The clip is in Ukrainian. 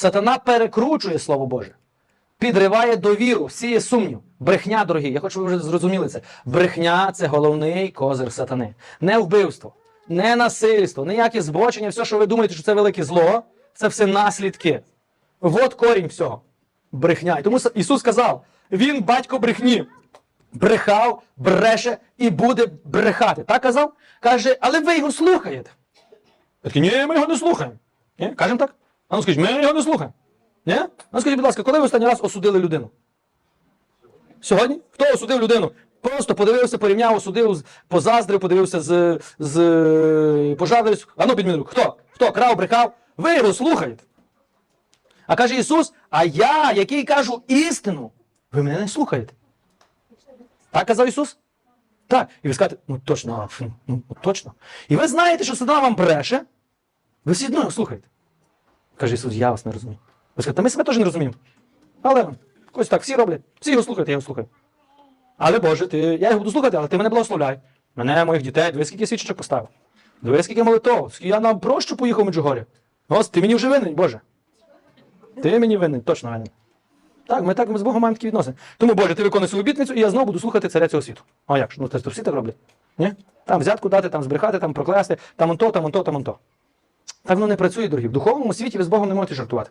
Сатана перекручує Слово Боже, підриває довіру, сіє сумнів. Брехня, дорогі, я хочу, щоб ви вже зрозуміли це. Брехня це головний козир сатани. Не вбивство, не насильство, ніякі збочення, все, що ви думаєте, що це велике зло, це все наслідки. От корінь всього. Брехня. І тому Ісус сказав: Він батько брехні. Брехав, бреше і буде брехати. Так казав? Каже, але ви його слухаєте. Я ні, ми його не слухаємо. Ні? Кажемо так? А ну скажіть, ми його не слухаємо. Ні? Ну скажіть, будь ласка, коли ви останній раз осудили людину? Сьогодні? Хто осудив людину? Просто подивився, порівняв, осудив, позаздрив, подивився з, з пожадливістю. А ну підмінив. Хто? Хто? Крав, брехав? Ви його слухаєте. А каже Ісус, а я, який кажу істину, ви мене не слухаєте. Так казав Ісус? Так. І ви скажете, ну точно, ну точно. І ви знаєте, що сатана вам бреше, ви все одно слухаєте. Каже Ісус, я вас не розумію. Ви скажете, ми себе теж не розуміємо. Але ось так, всі роблять, всі його слухають, я його слухаю. Але Боже, ти, я його буду слухати, але ти мене благословляй. Мене, моїх дітей, дивись, скільки свічечок поставив. Дивись, скільки молитов, я на прощу поїхав в Меджугорі. Ось, ти мені вже винен, Боже. Ти мені винен, точно винен. Так, ми так ми з Богом маємо такі відносини. Тому, Боже, ти виконуй свою обітницю, і я знову буду слухати царя цього світу. А як ж? Ну, це всі так роблять. Ні? Там взятку дати, там збрехати, там проклясти, там он то, там он то, там он то. Так воно не працює, дорогі. В духовному світі ви з Богом не можете жартувати.